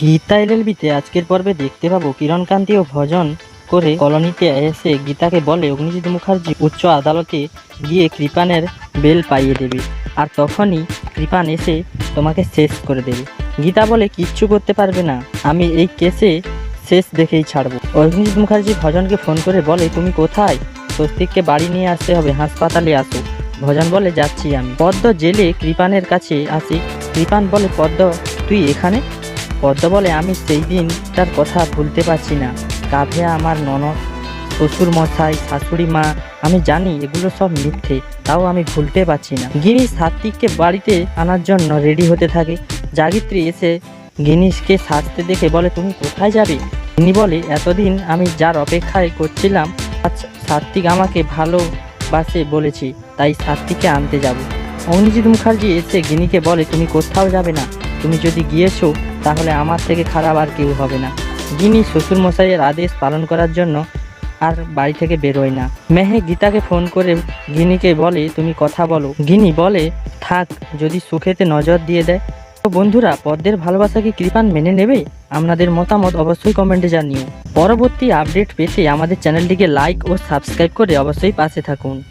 গীতা এলএলবিতে আজকের পর্বে দেখতে পাবো কিরণকান্তি ও ভজন করে কলোনিতে এসে গীতাকে বলে অগ্নিজিৎ মুখার্জি উচ্চ আদালতে গিয়ে কৃপানের বেল পাইয়ে দেবে। আর তখনই কৃপান এসে তোমাকে শেষ করে দেবে। গীতা বলে, কিচ্ছু করতে পারবে না। আমি এই কেসে শেষ দেখেই ছাড়বো। অগ্নিজিৎ মুখার্জি ভজনকে ফোন করে বলে, তুমি কোথায়? স্বস্তিককে বাড়ি নিয়ে আসতে হবে, হাসপাতালে আসো। ভজন বলে, যাচ্ছি আমি। পদ্ম জেলে কৃপানের কাছে আসি। কৃপান বলে, পদ্ম, তুই এখানে? পদ্ম বলে আমি সেই দিনটার কথা ভুলতে পারছি না। কাঁধে আমার ননদ শ্বশুর মশাই শাশুড়ি মা, আমি জানি এগুলো সব মিথ্যে, তাও আমি ভুলতে পারছি না। গিনি সাত্বিককে বাড়িতে আনার জন্য রেডি হতে থাকে। জাগিত্রী এসে গিনিসকে সাজতে দেখে বলে, তুমি কোথায় যাবে? তিনি বলে, এতদিন আমি যার অপেক্ষায় করছিলাম সাত্বিক আমাকে ভালোবাসে বলেছি, তাই সাত্বিককে আনতে যাব। অগ্নিজিৎ মুখার্জি এসে গিনিকে বলে, তুমি কোথাও যাবে না। তুমি যদি গিয়েছো তাহলে আমার থেকে খারাপ আর কেউ হবে না। গিনি শ্বশুরমশাইয়ের আদেশ পালন করার জন্য আর বাড়ি থেকে বেরোয় না। মেহে গীতাকে ফোন করে গিনিকে বলে, তুমি কথা বলো। গিনি বলে, থাক, যদি সুখেতে নজর দিয়ে দেয়। তো বন্ধুরা, পদ্মের ভালোবাসা কি কৃপান মেনে নেবে? আপনাদের মতামত অবশ্যই কমেন্টে জানিও। পরবর্তী আপডেট পেতে আমাদের চ্যানেলটিকে লাইক ও সাবস্ক্রাইব করে অবশ্যই পাশে থাকুন।